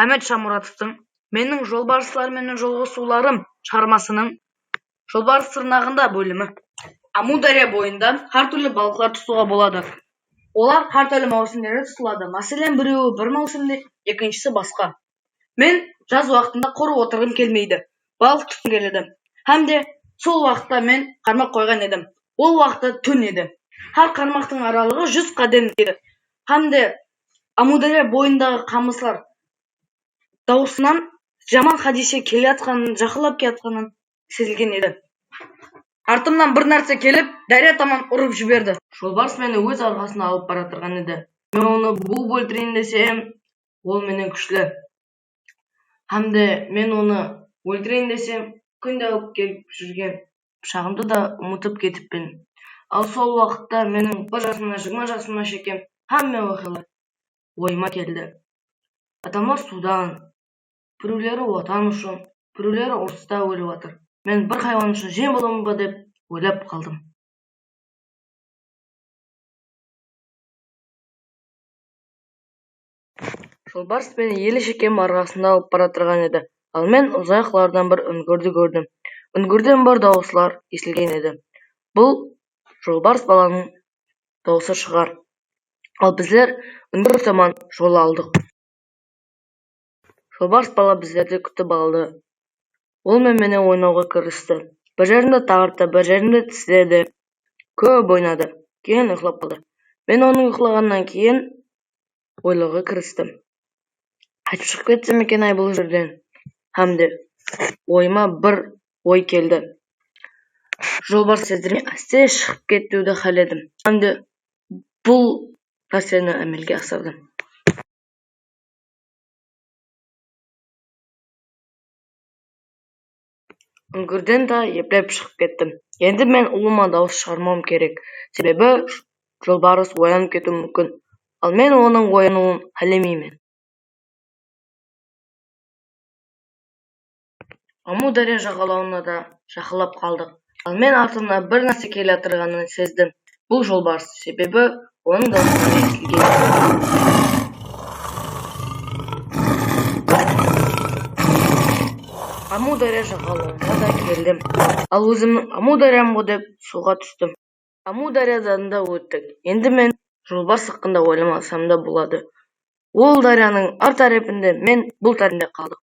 Ахмет Шамуратовтың «Менің жолбарыстарменен жолығысуларым» шығармасының «Жолбарыс тырнағында» бөлімі. Амудария бойында һәр түрлі балықтар тұтуға болады. Олар һәр түрлі маусымдерде тұтылады. Мәселен, біреуі бір маусымда, екіншісі басқа. Мен жаз уақытында қорып отырғым келмейді. Балық тұтқым келеді. Һәм де сол уақытта мен қармақ қойған едім. Ол уақытта түн еді. Һәр қармақтың аралығы жүз қадам еді. Һәм де Амудария бойындағы қамысылар даусынан жаман хадише келе жатқанын, жақындап келе жатқанын сезілген еді. Артымнан бір нәрсе келіп, дария таман ұрып жіберді. Жолбарыс мені өз арқасына алып бара тұрған еді. Мен оны буып өлтірейін десем, ол менен күшлі. Һәм де мен оны өлтірейін десем, күнде алып келіп жүрген пышағымды да ұмытып кетіппін. Ал сол уақытта менің бір жасымнан жиырма жасыма шекем һәммә уақиғалар ойыма келді. Адамдар судан, біреулері отан үшін, біреулері ұрыста өліп жатыр. Мен бір хайуан үшін жем боламын ба деп ойлап қалдым. Жолбарыс мені елі шекем арқасында алып бара еді. Ал мен ұзақлардан бір үңгірді көрдім. Үңгірден бір дауыстылар естілген еді. Бұл жолбарыс баланың дауысы шығар. Ал біздер үңгір таман жол алдық. Жолбарыс бала біздерді күтіп алды. Ол менімен ойнауға кірісті. Бір жерімді тартты, бір жерімді тістеді. Көп ойнады. Кейін ұйықтап қалды. Мен оның ұйықтағаннан кейін ойлауға кірістім. Қайтып шығып кетсем екен ай бұл жерден. Һәм де ойыма бір ой келді. Жолбарыс сездірмей әсте шығып кетуді қаледім. Һәм де бұл нәрсені әмелге асырдым. Үңгірден да ептеп шығып кеттім. Енді мен ұлыма дауыс шығармауым керек. Себебі жолбарыс оянып кетуі мүмкін. Ал мен оның оянуын қаламаймын. Амудария жағалауына да жақындап қалдық. Ал мен артымнан бір нәрсе келе жатырғанын сездім. Бұл жолбарыс, себебі оның даусынан естілген. Амудария жағалауына да келдім. Ал өзімнің Амудариям ғой деп суға түстім. Амудариядан да өттік. Енді мен жолбарыс хақында ойламасам да болады. Ол дарияның ар тарапында, мен бұл тарапында қалдық.